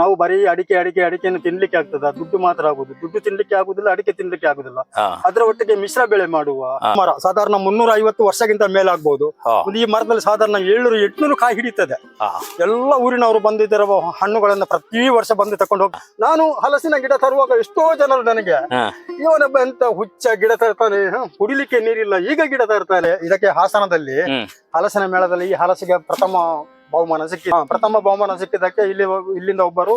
ನಾವು ಬರೀ ಅಡಿಕೆ ಅಡಿಕೆ ಅಡಿಕೆಯನ್ನು ತಿನ್ಲಿಕ್ಕೆ ಆಗ್ತದ ದುಡ್ಡು ಮಾತ್ರ ಆಗುದು ದುಡ್ಡು ತಿನ್ಲಿಕ್ಕೆ ಆಗುದಿಲ್ಲ ಅಡಿಕೆ ತಿನ್ಲಿಕ್ಕೆ ಆಗುದಿಲ್ಲ. ಅದರ ಒಟ್ಟಿಗೆ ಮಿಶ್ರ ಬೆಳೆ ಮಾಡುವ. ಮರ ಸಾಧಾರಣ ಮುನ್ನೂರ ಐವತ್ತು ವರ್ಷಕ್ಕಿಂತ ಮೇಲಾಗ್ಬಹುದು ಈ ಮರದಲ್ಲಿ ಸಾಧಾರಣ ಏಳ್ನೂರು ಎಂಟ್ನೂರು ಕಾಯಿ ಹಿಡಿತದೆ. ಎಲ್ಲ ಊರಿನವರು ಬಂದು ಇದರ ಹಣ್ಣುಗಳನ್ನ ಪ್ರತಿ ವರ್ಷ ಬಂದು ತಕೊಂಡು ಹೋಗಿ ನಾನು ಹಲಸಿನ ಗಿಡ ತರುವಾಗ ಎಷ್ಟೋ ಜನರು ನನಗೆ. ಇವನೊಬ್ಬ ಎಂತ ಹುಚ್ಚ ಗಿಡ ತರ್ತಾನೆ ಕುಡಿಲಿಕ್ಕೆ ನೀರಿಲ್ಲ ಈಗ ಗಿಡ ತರ್ತಾನೆ ಇದಕ್ಕೆ ಹಾಸನದಲ್ಲಿ. ಹಲಸಿನ ಮೇಳದಲ್ಲಿ ಈ ಹಲಸಿಗೆ ಪ್ರಥಮ ಬಹುಮಾನ ಸಿಕ್ಕಿ ಹಾ, ಪ್ರಥಮ ಬಹುಮಾನ ಸಿಕ್ಕಿದ್ದಕ್ಕೆ ಇಲ್ಲಿ ಇಲ್ಲಿಂದ ಒಬ್ಬರು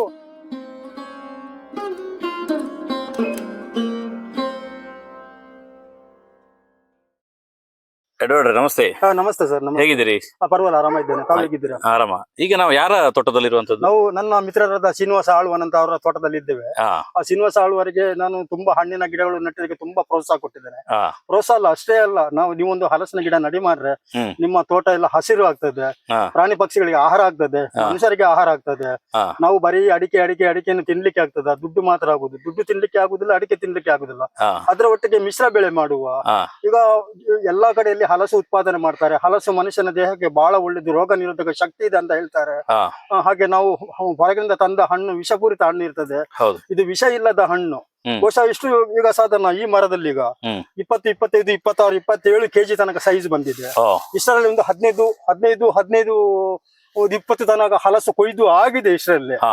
ಎಡ್ವರ್ಡ್ ನಮಸ್ತೆ. ಹಾ, ನಮಸ್ತೆ ಸರ್ ನಮಸ್ತೆ. ಹೇಗಿದ್ದೀರಿ? ಹಾ, ಪರವಾಗಿಲ್ಲ ಆರಾಮ ಇದ್ದೇನೆ. ತಾವಿಗಿದ್ದೀರಾ ಆರಾಮ. ಈಗ ನಾವು ಯಾರ ತೋಟದಲ್ಲಿರುವಂತದ್ದು ನಾವು ನನ್ನ ಮಿತ್ರರಾದ ಶ್ರೀನಿವಾಸ ಆಳ್ವನ್ ಅಂತ ಅವರ ತೋಟದಲ್ಲಿ ಇದ್ದೇವೆ ಹಾ. ಆ ಶ್ರೀನಿವಾಸ ಆಳ್ವರಿಗೆ ನಾನು ತುಂಬಾ ಹಣ್ಣಿನ ಗಿಡಗಳು ನೆಟ್ಟಿದ್ದಕ್ಕೆ ತುಂಬಾ ಪ್ರೋತ್ಸಾಹ ಕೊಟ್ಟಿದ್ದೇನೆ. ಹಾ. ಪ್ರೋತ್ಸಾಹ ಅಲ್ಲ ಅಷ್ಟೇ ಅಲ್ಲ ನಾವು ನೀವೊಂದು ಹಲಸಿನ ಗಿಡ ನಡಿ ಮಾಡ್ರೆ ಹ್ಮ್. ನಿಮ್ಮ ತೋಟ ಎಲ್ಲ ಹಸಿರು ಆಗ್ತದೆ. ಹಾ. ಪ್ರಾಣಿ ಪಕ್ಷಿಗಳಿಗೆ ಆಹಾರ ಆಗ್ತದೆ. ಮನುಷ್ಯರಿಗೆ ಆಹಾರ ಆಗ್ತದೆ. ಹಾ. ನಾವು ಬರೀ ಅಡಿಕೆ ಅಡಿಕೆ ಅಡಿಕೆಯನ್ನು ತಿನ್ಲಿಕ್ಕೆ ಆಗ್ತದೆ. ದುಡ್ಡು ಮಾತ್ರ ಆಗುದು ದುಡ್ಡು ತಿನ್ಲಿಕ್ಕೆ ಆಗುದಿಲ್ಲ ಅಡಿಕೆ ತಿನ್ಲಿಕ್ಕೆ ಆಗುದಿಲ್ಲ ಹಾ. ಅದರ ಒಟ್ಟಿಗೆ ಮಿಶ್ರ ಬೆಳೆ ಮಾಡುವ. ಹಾ. ಈಗ ಎಲ್ಲಾ ಕಡೆಯಲ್ಲಿ ಹಲಸು ಉತ್ಪಾದನೆ ಮಾಡ್ತಾರೆ. ಹಲಸು ಮನುಷ್ಯನ ದೇಹಕ್ಕೆ ಬಹಳ ಒಳ್ಳೇದು ರೋಗ ನಿರೋಧಕ ಶಕ್ತಿ ಇದೆ ಅಂತ ಹೇಳ್ತಾರೆ. ಹಾಗೆ ನಾವು ಹೊರಗಿನಿಂದ ತಂದ ಹಣ್ಣು ವಿಷಪೂರಿತ ಹಣ್ಣು ಇರ್ತದೆ. ಇದು ವಿಷ ಇಲ್ಲದ ಹಣ್ಣು. ಬಹುಶಃ ಇಷ್ಟು ಈಗ ಸಾಧಾರಣ ಈ ಮರದಲ್ಲಿ ಈಗ. ಇಪ್ಪತ್ತು ಇಪ್ಪತ್ತೈದು ಇಪ್ಪತ್ತಾರು ಇಪ್ಪತ್ತೇಳು ಕೆಜಿ ತನಕ ಸೈಜ್ ಬಂದಿದೆ. ಇಷ್ಟರಲ್ಲಿ ಒಂದು ಹದಿನೈದು ಹದಿನೈದು ಹದಿನೈದು ಒಂದು ಇಪ್ಪತ್ತು ತನಕ ಹಲಸು ಕೊಯ್ದು ಆಗಿದೆ ಇಷ್ಟರಲ್ಲಿ ಹಾ.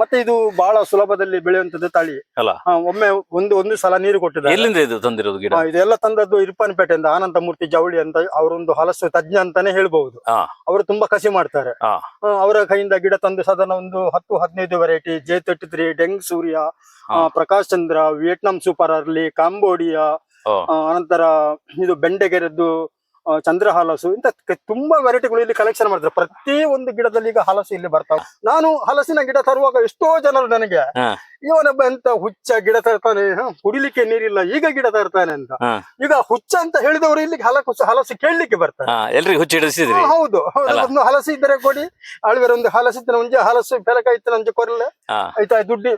ಮತ್ತೆ ಇದು ಬಹಳ ಸುಲಭದಲ್ಲಿ ಬೆಳೆಯುವಂತದ್ದು ತಳಿ. ಅಲ್ಲ? ಒಮ್ಮೆ ಒಂದು ಒಂದು ಸಲ ನೀರು ಕೊಟ್ಟಿದ್ದಾರೆ. ಎಲ್ಲಿಂದ ಇದು ತಂದಿರೋದು ಗಿಡ? ಇದೆಲ್ಲ ತಂದದ್ದು ಇರ್ಪನ್ಪೇಟೆಯಿಂದ ಆನಂದ ಮೂರ್ತಿ ಜವಳಿ ಅಂತ ಅವರೊಂದು ಹಲಸು ತಜ್ಞ ಅಂತಾನೆ ಹೇಳ್ಬಹುದು. ಅವರು ತುಂಬಾ ಕಸಿ ಮಾಡ್ತಾರೆ. ಅವರ ಕೈಯಿಂದ ಗಿಡ ತಂದು ಸಾಧಾರಣ ಒಂದು ಹತ್ತು ಹದಿನೈದು ವೆರೈಟಿ ಜೆ ತರ್ಟಿ ತ್ರೀ ಡೆಂಗ್ ಸೂರ್ಯ ಆ, Prakash Chandra Vietnam super early Cambodia ಅನಂತರ ಇದು ಬೆಂಡೆಗೆರೆದ್ದು ಚಂದ್ರ ಹಲಸು ಇಂತ ತುಂಬಾ ವೆರೈಟಿಗಳು ಇಲ್ಲಿ ಕಲೆಕ್ಷನ್ ಮಾಡ್ತಾರೆ ಪ್ರತಿ ಒಂದು ಗಿಡದಲ್ಲಿ ಈಗ ಹಲಸು ಇಲ್ಲಿ ಬರ್ತಾವ. ನಾನು ಹಲಸಿನ ಗಿಡ ತರುವಾಗ ಎಷ್ಟೋ ಜನರು ನನಗೆ. ಇವನೊಬ್ಬ ಎಂತ ಹುಚ್ಚ ಗಿಡ ತರ್ತಾನೆ ಕುಡಿಲಿಕ್ಕೆ ನೀರಿಲ್ಲ ಈಗ ಗಿಡ ತರ್ತಾನೆ ಅಂತ. ಈಗ ಹುಚ್ಚ ಅಂತ ಹೇಳಿದವರು ಇಲ್ಲಿ ಹಲಸು ಹಲಸು ಕೇಳಲಿಕ್ಕೆ ಬರ್ತಾರೆ. ಹುಚ್ಚಿ ಹೌದು? ಒಂದು ಹಲಸು ಇದ್ದರೆ ಕೊಡಿ. ಅಳಿವರ ಒಂದು ಹಲಸು ಮುಂಜೆ ಹಲಸು ಬೆಲಕ ಇತ್ತು ನಂಜೆ ಕೊರಲೆ. ಆಯ್ತಾ ದುಡ್ಡು.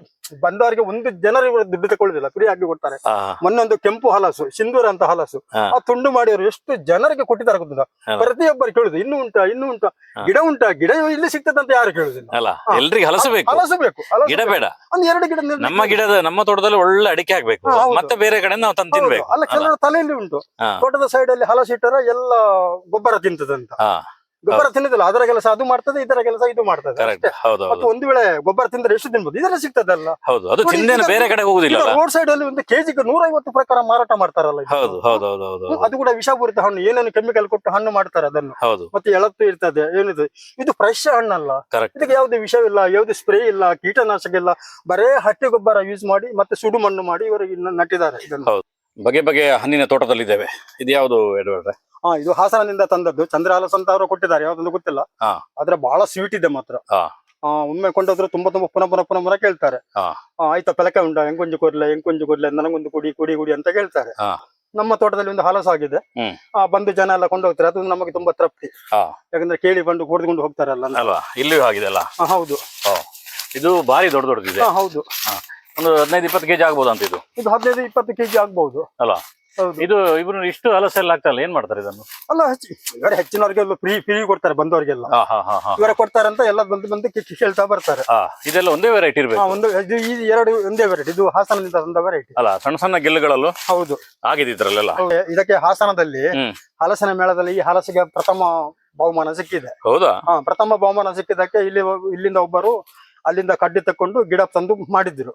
ಬಂದವರಿಗೆ ಒಂದು ಜನರು ದುಡ್ಡು ತಗೊಳ್ಳುದಿಲ್ಲ ಫ್ರೀ ಆಗಿ ಕೊಡ್ತಾರೆ. ಮೊನ್ನೊಂದು ಕೆಂಪು ಹಲಸು ಸಿಂಧೂರ ಅಂತ ಹಲಸು. ಆ ತುಂಡು ಮಾಡಿ ಅವರು ಎಷ್ಟು ಜನರಿಗೆ ಕೊಟ್ಟಿದ್ದಾರೆ ಗೊತ್ತಿಲ್ಲ ಪ್ರತಿಯೊಬ್ಬರು ಕೇಳುದು ಇನ್ನು ಉಂಟಾ ಇನ್ನು ಉಂಟಾ ಗಿಡ ಉಂಟಾ ಗಿಡ ಇಲ್ಲಿ ಸಿಗ್ತದಂತ ಅಂತ ಯಾರು ಕೇಳುದಿಲ್ಲ? ಅಲ್ಲ. ಎಲ್ರಿಗೂ ಹಲಸು ಬೇಕು. ಹಲಸು ಬೇಕು ಗಿಡ. ಬೇಡ. ಒಂದ್ ಎರಡು ಗಿಡ ನಮ್ಮ ಗಿಡದ ನಮ್ಮ ತೋಟದಲ್ಲಿ ಒಳ್ಳೆ ಅಡಿಕೆ ಆಗ್ಬೇಕು. ಮತ್ತೆ ಬೇರೆ ಕಡೆ ನಾವು ತಂದು. ತಿನ್ಬೇಕು. ಅಲ್ಲ? ಕೆಲವರು ತಲೆಯಲ್ಲಿ ಉಂಟು. ತೋಟದ ಸೈಡ್ ಅಲ್ಲಿ ಹಲಸು ಇಟ್ಟರೆ ಎಲ್ಲ ಗೊಬ್ಬರ ತಿಂತದಂತ. ಗೊಬ್ಬರ ತಿನ್ನೋದಿಲ್ಲ. ಅದರ ಕೆಲಸ ಅದು ಮಾಡ್ತದೆ ಇದರ ಕೆಲಸ ಇದು ಮಾಡ್ತದೆ ಕರೆಕ್ಟ್ ಹೌದು ಮತ್ತು ಹೌದು ಒಂದು ವೇಳೆ ಗೊಬ್ಬರ ತಿಂದ್ರೆ ಎಷ್ಟು ತಿನ್ಬೋದು? ಇದರ ಸಿಗ್ತದಲ್ಲ. ಹೌದು ಅದು ನೋಡಿ, ಬೇರೆ ಕಡೆ ಹೋಗುದಿಲ್ಲ ಅಲ್ಲ? ರೋಡ್ ಸೈಡ್ ಅಲ್ಲಿ ಒಂದು ಕೆಜಿಗೆ ನೂರೈವತ್ತು ಪ್ರಕಾರ ಮಾರಾಟ ಮಾಡ್ತಾರಲ್ಲ ಇದು. ಹೌದು ಹೌದು ಹೌದು ಹೌದು ಹ್ಮ್, ಅದು ಕೂಡ ವಿಷಪೂರಿತ ಹಣ್ಣು. ಏನೇನು ಕೆಮಿಕಲ್ ಕೊಟ್ಟು ಹಣ್ಣು ಮಾಡ್ತಾರೆ ಅದನ್ನು. ಹೌದು. ಮತ್ತೆ ಎಳತ್ತು ಇರ್ತದೆ ಏನಿದೆ. ಇದು ಫ್ರೆಶ್ ಹಣ್ಣಲ್ಲ. ಕರೆಕ್ಟ್ ಇದಕ್ಕೆ ಯಾವುದೇ ವಿಷವಿಲ್ಲ ಯಾವುದೇ ಸ್ಪ್ರೇ ಇಲ್ಲ ಕೀಟನಾಶಕ ಇಲ್ಲ. ಬರೇ ಹಟ್ಟಿ ಗೊಬ್ಬರ ಯೂಸ್ ಮಾಡಿ ಮತ್ತೆ ಸುಡು ಮಣ್ಣು ಮಾಡಿ ಇವರು ಇನ್ನು ನಟ್ಟಿದ್ದಾರೆ ಇದನ್ನು. ಹೌದು. ಬಗೆ ಬಗೆಯ ಹಣ್ಣಿನ ತೋಟದಲ್ಲಿದ್ದೇವೆ. ಇದು ಯಾವುದು ಎಡ್ವರ್ಡ್ ಹಾ ಇದು ಹಾಸನದಿಂದ ತಂದದ್ದು. ಚಂದ್ರ ಅಂತ ಅವರು ಕೊಟ್ಟಿದ್ದಾರೆ ಯಾವ್ದೊಂದು ಗೊತ್ತಿಲ್ಲ. ಹಾ. ಆದ್ರೆ ಬಹಳ ಸ್ವೀಟ್ ಇದೆ ಮಾತ್ರ. ಹಾ. ಆ, ಒಮ್ಮೆ ಕೊಂಡೋದ್ರು ತುಂಬಾ ತುಂಬಾ ಪುನಃ ಪುನಃ ಪುನಃ ಪುನಃ ಕೇಳ್ತಾರೆ. ಹಾ. ಆ, ಆಯ್ತಾ ಪೆಲಕ ಉಂಟಾ? ಹೆಂಗೊಂಜು ಕೊರ್ಲೆ ಹೆಂಗೊಂಜು ಕೊರ್ಲೆ ನನಗೊಂದು ಕುಡಿ ಕುಡಿ ಕುಡಿ ಅಂತ ಕೇಳ್ತಾರೆ. ಹಾ. ನಮ್ಮ ತೋಟದಲ್ಲಿ ಒಂದು ಹಲಸು ಆಗಿದೆ. ಹ್ಮ್. ಆ, ಬಂದು ಜನ ಎಲ್ಲ ಕೊಂಡೋಗ್ತಾರೆ. ಅದು ನಮಗೆ ತುಂಬಾ ತೃಪ್ತಿ. ಹಾ. ಯಾಕಂದ್ರೆ ಕೇಳಿ ಬಂದು ಕುಡಿದುಕೊಂಡು ಹೋಗ್ತಾರಲ್ಲ. ಅಲ್ವಾ? ಇಲ್ಲಿಯೂ ಆಗಿದೆ ಅಲ್ಲ? ಆ, ಹೌದು. ಇದು ಭಾರಿ ದೊಡ್ಡ ದೊಡ್ಡದಿದೆ. ಹಾ, ಹೌದು. ಒಂದು ಹದಿನೈದು ಇಪ್ಪತ್ತು ಕೆಜಿ ಆಗ್ಬೋದು ಅಂತ ಇದು. ಇದು ಹದಿನೈದು ಇಪ್ಪತ್ತು ಕೆಜಿ ಆಗ್ಬಹುದು ಅಲ್ಲ ಹೌದು. ಇದು ಇಬ್ರು ಇಷ್ಟು ಹಲಸೆಲ್ಲ ಆಗ್ತಲ್ಲ ಏನ್ ಮಾಡ್ತಾರೆ ಇದನ್ನು? ಅಲ್ಲ ಹೆಚ್ಚು ಇವರ ಹೆಚ್ಚಿನವರಿಗೆಲ್ಲ ಫ್ರೀ ಫ್ರೀ ಕೊಡ್ತಾರೆ ಬಂದವರಿಗೆಲ್ಲ. ಇವರ ಕೊಡ್ತಾರೆ ಅಂತ ಎಲ್ಲ ಬಂದು ಬಂದು ಕೇಳ್ತಾ ಬರ್ತಾರೆ. ಇದೆಲ್ಲ ಒಂದೇ ವೆರೈಟಿ ಇರ್ಬೇಕು. ಒಂದು ಇದು ಈ ಎರಡು ಒಂದೇ ವೆರೈಟಿ ಇದು ಹಾಸನದಿಂದ ತಂದ ವೆರೈಟಿ ಅಲ್ಲ ಸಣ್ಣ ಸಣ್ಣ ಗೆಲ್ಲುಗಳಲ್ಲೂ ಹೌದು. ಆಗಿದೆ ಇದ್ರಲ್ಲೆಲ್ಲ ಇದಕ್ಕೆ ಹಾಸನದಲ್ಲಿ ಹಲಸನ ಮೇಳದಲ್ಲಿ ಈ ಹಲಸಿಗೆ ಪ್ರಥಮ ಬಹುಮಾನ ಸಿಕ್ಕಿದೆ. ಹೌದಾ? ಪ್ರಥಮ ಬಹುಮಾನ ಸಿಕ್ಕಿದ್ದಕ್ಕೆ ಇಲ್ಲಿ ಇಲ್ಲಿಂದ ಒಬ್ಬರು ಅಲ್ಲಿಂದ ಕಡ್ಡಿ ತಕೊಂಡು ಗಿಡ ತಂದು ಮಾಡಿದ್ರು.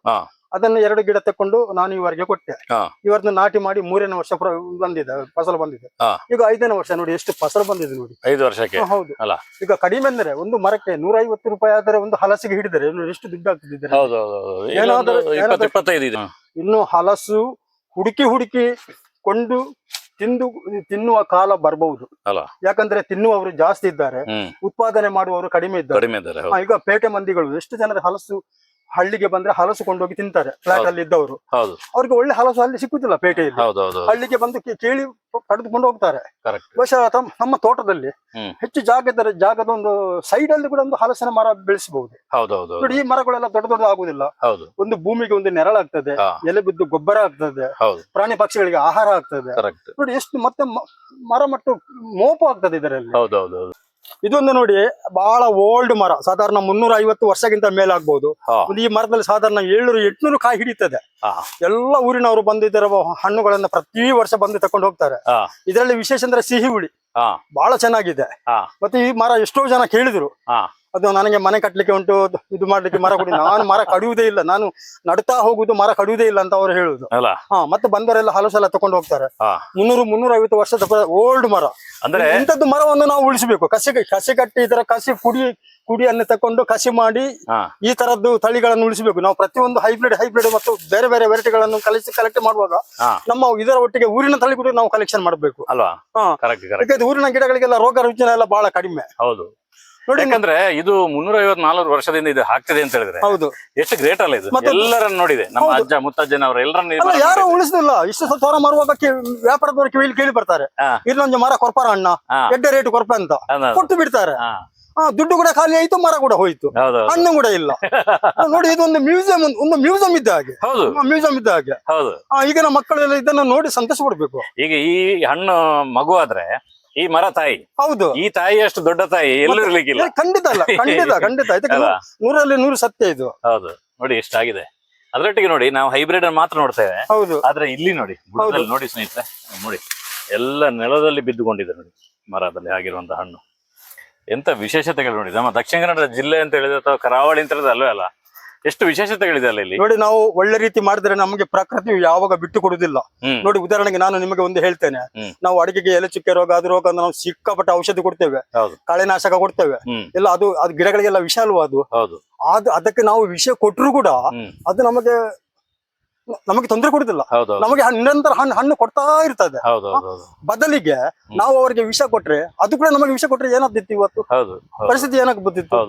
ಅದನ್ನ ಎರಡು ಗಿಡ ತಕೊಂಡು ನಾನು ಇವರಿಗೆ ಕೊಟ್ಟೆ. ಇವರ್ನ ಇವರನ್ನು ನಾಟಿ ಮಾಡಿ ಮೂರನೇ ವರ್ಷ ಬಂದಿದೆ ಫಸಲು ಬಂದಿದೆ. ಈಗ ಐದನೇ ವರ್ಷ ನೋಡಿ ಎಷ್ಟು ಫಸಲು ಬಂದಿದೆ ನೋಡಿ. ಐದು ವರ್ಷಕ್ಕೆ? ಹೌದು. ಅಲ್ಲ? ಈಗ ಕಡಿಮೆ ಅಂದ್ರೆ ಒಂದು ಮರಕ್ಕೆ ನೂರೈವತ್ತು ರೂಪಾಯಿ ಆದರೆ ಒಂದು ಹಲಸಿಗೆ ಹಿಡಿದರೆ ಎಷ್ಟು ದುಡ್ಡು ಆಗ್ತಿದ್ದಾರೆ ಇನ್ನು ಹಲಸು ಹುಡುಕಿ ಹುಡುಕಿ ಕೊಂಡು ತಿಂದು ತಿನ್ನುವ ಕಾಲ ಬರಬಹುದು. ಅಲ್ಲ? ಯಾಕಂದ್ರೆ ತಿನ್ನುವವರು ಜಾಸ್ತಿ ಇದ್ದಾರೆ. ಉತ್ಪಾದನೆ ಮಾಡುವವರು ಕಡಿಮೆ ಇದ್ದಾರೆ. ಕಡಿಮೆ ಇದ್ದಾರೆ ಹೌದು. ಈಗ ಪೇಟೆ ಮಂದಿಗಳು ಎಷ್ಟು ಜನರ ಹಲಸು ಹಳ್ಳಿಗೆ ಬಂದ್ರೆ ಹಲಸು ಕೊಂಡೋಗಿ ತಿಂತಾರೆ ಫ್ಲಾಟ್ ಅಲ್ಲಿ ಇದ್ದವರು. ಅವ್ರಿಗೆ ಒಳ್ಳೆ ಹಲಸು ಅಲ್ಲಿ ಸಿಕ್ಕುದಿಲ್ಲ ಪೇಟೆಯಲ್ಲಿ. ಹಳ್ಳಿಗೆ ಬಂದು ಕೇಳಿ ಪಡೆದುಕೊಂಡು ಹೋಗ್ತಾರೆ. ಬಹುಶಃ ನಮ್ಮ ತೋಟದಲ್ಲಿ. ಹೆಚ್ಚು ಜಾಗದ ಜಾಗದ ಒಂದು ಸೈಡ್ ಅಲ್ಲಿ ಕೂಡ ಒಂದು ಹಲಸಿನ ಮರ ಬೆಳೆಸಬಹುದು. ಈ ಮರಗಳೆಲ್ಲ ದೊಡ್ಡ ದೊಡ್ಡ ಆಗುದಿಲ್ಲ. ಒಂದು ಭೂಮಿಗೆ ಒಂದು ನೆರಳಾಗ್ತದೆ. ಎಲೆ ಬಿದ್ದು ಗೊಬ್ಬರ ಆಗ್ತದೆ ಪ್ರಾಣಿ ಪಕ್ಷಿಗಳಿಗೆ ಆಹಾರ ಆಗ್ತದೆ. ನೋಡಿ ಎಷ್ಟು ಮತ್ತೆ ಮರ ಮಟ್ಟು ಮೋಪ ಆಗ್ತದೆ ಇದರಲ್ಲಿ. ಹೌದು ಹೌದು ಹೌದು ಇದೊಂದು ನೋಡಿ ಬಹಳ ಓಲ್ಡ್ ಮರ. ಸಾಧಾರಣ ಮುನ್ನೂರ ಐವತ್ತು ವರ್ಷಕ್ಕಿಂತ ಮೇಲಾಗ್ಬಹುದು ಈ ಮರದಲ್ಲಿ ಸಾಧಾರಣ ಏಳ್ನೂರು ಎಂಟ್ನೂರು ಕಾಯಿ ಹಿಡಿತದೆ. ಎಲ್ಲ ಊರಿನವರು ಬಂದು ಇದರ ಹಣ್ಣುಗಳನ್ನ ಪ್ರತಿ ವರ್ಷ ಬಂದು ತಕೊಂಡು ಹೋಗ್ತಾರೆ. ಇದರಲ್ಲಿ ವಿಶೇಷ ಅಂದ್ರೆ ಸಿಹಿ ಹುಳಿ ಬಹಳ ಚೆನ್ನಾಗಿದೆ. ಮತ್ತೆ ಈ ಮರ ಎಷ್ಟೋ ಜನ ಕೇಳಿದ್ರು. ಅದು ನನಗೆ ಮನೆ ಕಟ್ಟಲಿಕ್ಕೆ ಉಂಟು ಇದು ಮಾಡ್ಲಿಕ್ಕೆ ಮರ ಕೊಡಿ. ನಾನು ಮರ ಕಡಿಯುವುದೇ ಇಲ್ಲ. ನಾನು ನಡ್ತಾ ಹೋಗುದು ಮರ ಕಡಿಯುವುದೇ ಇಲ್ಲ ಅಂತ ಅವರು ಹೇಳುದು ಹಾ ಮತ್ತೆ ಬಂದವರೆಲ್ಲ ಹಲವು ಸಲ ತಕೊಂಡು ಹೋಗ್ತಾರೆ. ಮುನ್ನೂರು ಮುನ್ನೂರ ಐವತ್ತು ವರ್ಷದ ಓಲ್ಡ್ ಮರ. ಅಂದ್ರೆ ಇಂಥದ್ದು ಮರವನ್ನು ನಾವು ಉಳಿಸಬೇಕು. ಕಸಿ ಕಸಿ ಕಟ್ಟಿ ಇದರ ಕಸಿ ಕುಡಿ ಕುಡಿಯನ್ನು ತಕೊಂಡು ಕಸಿ ಮಾಡಿ ಈ ತರದ್ದು ತಳಿಗಳನ್ನು ಉಳಿಸಬೇಕು. ನಾವು ಪ್ರತಿಯೊಂದು ಹೈಬ್ರಿಡ್ ಹೈಬ್ರಿಡ್ ಮತ್ತು ಬೇರೆ ಬೇರೆ ವೆರೈಟಿಗಳನ್ನು ಕಲಿಸಿ ಕಲೆಕ್ಟ್ ಮಾಡುವಾಗ ನಮ್ಮ ಇದರ ಒಟ್ಟಿಗೆ ಊರಿನ ತಳಿ ಕೂಡ ನಾವು ಕಲೆಕ್ಷನ್ ಮಾಡಬೇಕು. ಅಲ್ವಾ? ಊರಿನ ಗಿಡಗಳಿಗೆಲ್ಲ ರೋಗ ರುಜಿನ ಎಲ್ಲ ಬಹಳ ಕಡಿಮೆ. ಹೌದು. ಯಾಕಂದ್ರೆ ಇದು ಮುನ್ನೂರ ಐವತ್ ನಾಲ್ಕು ವರ್ಷದಿಂದ ಇದು ಹಾಕ್ತಿದೆ ಅಂತ ಹೇಳಿದ್ರೆ ಹೌದು. ಎಷ್ಟು ಗ್ರೇಟ್ ಅಲ್ಲ ಇದು. ಎಲ್ಲರನ್ನ ನೋಡಿದೆ. ನಮ್ಮ. ಅಜ್ಜ ಮುತ್ತಜ್ಜನವ್ರ ಎಲ್ಲರನ್ನ ಯಾರು ಉಳಿಸುದಿಲ್ಲ ಇಷ್ಟು ಸ್ವಲ್ಪ ಮರ ಮರುವಾಗ ವ್ಯಾಪಾರದವರು ಕಿವಿಲಿ ಕೇಳಿ ಬರ್ತಾರೆ. ಇನ್ನೊಂದು ಇಲ್ಲೊಂದು ಮರ ಕೊರ್ಪಾರ ಅಣ್ಣ. ಎಡ್ಡೆ ರೇಟ್ ಕೊರ್ಪ ಅಂತ. ಕೊಟ್ಟು ಬಿಡ್ತಾರೆ. ದುಡ್ಡು ಕೂಡ ಖಾಲಿ ಆಯ್ತು ಮರ ಕೂಡ ಹೋಯ್ತು. ಹಣ್ಣು ಕೂಡ ಇಲ್ಲ. ನೋಡಿ ಇದೊಂದು ಮ್ಯೂಸಿಯಂ ಒಂದು ಮ್ಯೂಸಿಯಂ ಇದ್ದ ಹಾಗೆ. ಹೌದು. ಮ್ಯೂಸಿಯಂ ಇದ್ದ ಹಾಗೆ. ಹೌದು. ಆ, ಈಗಿನ ಮಕ್ಕಳೆಲ್ಲ ಇದನ್ನ ನೋಡಿ ಸಂತೋಷ ಕೊಡ್ಬೇಕು ಈಗ ಈ ಹಣ್ಣು ಮಗು ಆದ್ರೆ ಈ ಮರ ತಾಯಿ. ಹೌದು. ಈ ತಾಯಿ ಅಷ್ಟು ದೊಡ್ಡ ತಾಯಿ ಎಲ್ಲೂ ಇರ್ಲಿಕ್ಕಿಲ್ಲ. ಖಂಡಿತ ಅಲ್ಲ ಖಂಡಿತ ಖಂಡಿತ. ಇದಕ್ಕೆ? ನೂರಲ್ಲಿ ನೂರು ಸತ್ಯ ಇದು. ಹೌದು. ನೋಡಿ ಎಷ್ಟಾಗಿದೆ. ಅದರೊಟ್ಟಿಗೆ ನೋಡಿ ನಾವು ಹೈಬ್ರಿಡ್ ಮಾತ್ರ ನೋಡ್ತೇವೆ ಹೌದು. ಆದ್ರೆ ಇಲ್ಲಿ ನೋಡಿ ಬುಡದಲ್ಲಿ ನೋಡಿ ಸ್ನೇಹಿತರೆ ನೋಡಿ ಎಲ್ಲ ನೆಲದಲ್ಲಿ ಬಿದ್ದುಕೊಂಡಿದೆ ನೋಡಿ ಮರದಲ್ಲಿ ಆಗಿರುವಂತಹ ಹಣ್ಣು. ಎಂತ ವಿಶೇಷತೆಗಳು ನೋಡಿ ನಮ್ಮ ದಕ್ಷಿಣ ಕನ್ನಡ ಜಿಲ್ಲೆ ಅಂತ ಹೇಳಿದ್ರೆ ಅಥವಾ ಕರಾವಳಿ ಅಂತ ಹೇಳಿದ್ರೆ ಅಲ್ವೇ ಅಲ್ಲ. ಎಷ್ಟು ವಿಶೇಷತೆಗಳಿದೆ ಅಲ್ಲ ಇಲ್ಲಿ? ನೋಡಿ ನಾವು ಒಳ್ಳೆ ರೀತಿ ಮಾಡಿದ್ರೆ ನಮಗೆ ಪ್ರಕೃತಿ ಯಾವಾಗ ಬಿಟ್ಟು ಕೊಡುದಿಲ್ಲ ನೋಡಿ ಉದಾಹರಣೆಗೆ ನಾನು ನಿಮಗೆ ಒಂದು ಹೇಳ್ತೇನೆ. ನಾವು ಅಡಿಗೆಗೆ ಎಲೆ ಚುಕ್ಕೆ ರೋಗ ಅದು ರೋಗ ಅಂತ ನಾವು ಸಿಕ್ಕಾಪಟ್ಟೆ ಔಷಧಿ ಕೊಡ್ತೇವೆ. ಕಳೆನಾಶಕ ಕೊಡ್ತೇವೆ. ಇಲ್ಲ ಅದು ಅದು ಗಿಡಗಳಿಗೆಲ್ಲ ವಿಷ ಅಲ್ವಾ ಅದು ಹೌದು. ಅದು ಅದಕ್ಕೆ ನಾವು ವಿಷ ಕೊಟ್ಟರು ಕೂಡ ಅದು ನಮಗೆ ನಮಗೆ ತೊಂದರೆ ಕೊಡುದಿಲ್ಲ. ನಮಗೆ ಹಣ್ಣು ನಿರಂತರ ಹಣ್ಣು ಹಣ್ಣು ಕೊಡ್ತಾ ಇರ್ತದೆ. ಬದಲಿಗೆ ನಾವು ಅವರಿಗೆ ವಿಷ ಕೊಟ್ರೆ ಅದು ಕೂಡ ನಮಗೆ ವಿಷ ಕೊಟ್ರೆ ಏನಾಗ್ತಿತ್ತು ಇವತ್ತು? ಪರಿಸ್ಥಿತಿ ಏನಾಗ್ಬಿಟ್ಟಿತ್ತು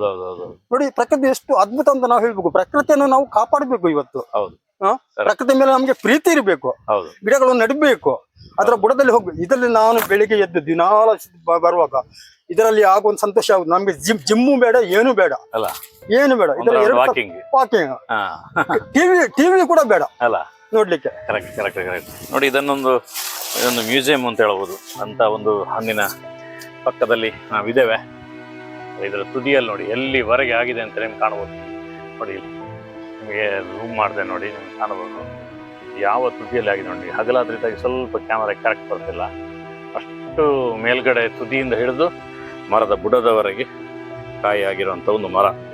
ನೋಡಿ ಪ್ರಕೃತಿ ಎಷ್ಟು ಅದ್ಭುತ ಅಂತ ನಾವು ಹೇಳ್ಬೇಕು. ಪ್ರಕೃತಿಯನ್ನು ನಾವು ಕಾಪಾಡಬೇಕು ಇವತ್ತು? ಪ್ರಕೃತಿ ಮೇಲೆ ನಮಗೆ ಪ್ರೀತಿ ಇರಬೇಕು. ಗಿಡಗಳನ್ನು ನೆಡಬೇಕು. ಅದರ ಬುಡದಲ್ಲಿ ಹೋಗ್ಬೇಕು ಇದರಲ್ಲಿ ನಾನು ಬೆಳಿಗ್ಗೆ ಎದ್ದು ದಿನಾಲ ಬರುವಾಗ ಇದರಲ್ಲಿ ಆಗುವಂತ ಸಂತೋಷ ಆಗುದು ನಮ್ಗೆ ಜಿಮ್ ಜಿಮ್ಮು ಬೇಡ ಏನು ಬೇಡ. ಅಲ್ಲ. ಏನು ಬೇಡ. ಇದರಲ್ಲಿ ವಾಕಿಂಗ್ ವಾಕಿಂಗ್ ಟಿವಿ ಟಿವಿ ಕೂಡ ಬೇಡ. ಅಲ್ಲ. ನೋಡ್ಲಿಕ್ಕೆ. ಕರೆಕ್ಟ್ ಕರೆಕ್ಟ್ ಕರೆಕ್ಟ್ ನೋಡಿ ಇದನ್ನೊಂದು ಇದೊಂದು ಮ್ಯೂಸಿಯಂ ಅಂತ ಹೇಳ್ಬೋದು. ಅಂತ ಒಂದು ಹಣ್ಣಿನ ಪಕ್ಕದಲ್ಲಿ ನಾವಿದ್ದೇವೆ. ಇದರ ತುದಿಯಲ್ಲಿ ನೋಡಿ ಎಲ್ಲಿವರೆಗೆ ಆಗಿದೆ ಅಂತ ನಿಮ್ಗೆ ಕಾಣಬಹುದು ನೋಡಿ ನಿಮಗೆ ರೂಮ್ ಮಾಡಿದೆ ನೋಡಿ ನಿಮ್ಗೆ ಕಾಣಬಹುದು ಯಾವ ತುದಿಯಲ್ಲಿ ಆಗಿದೆ ನೋಡಿ. ಹಗಲಾದ್ರಿಂದಾಗಿ ಸ್ವಲ್ಪ ಕ್ಯಾಮರಾ ಕರೆಕ್ಟ್ ಬರ್ತಿಲ್ಲ. ಅಷ್ಟು ಮೇಲ್ಗಡೆ ತುದಿಯಿಂದ ಹಿಡಿದು ಮರದ ಬುಡದವರೆಗೆ ಕಾಯಿ ಆಗಿರುವಂಥ ಒಂದು ಮರ.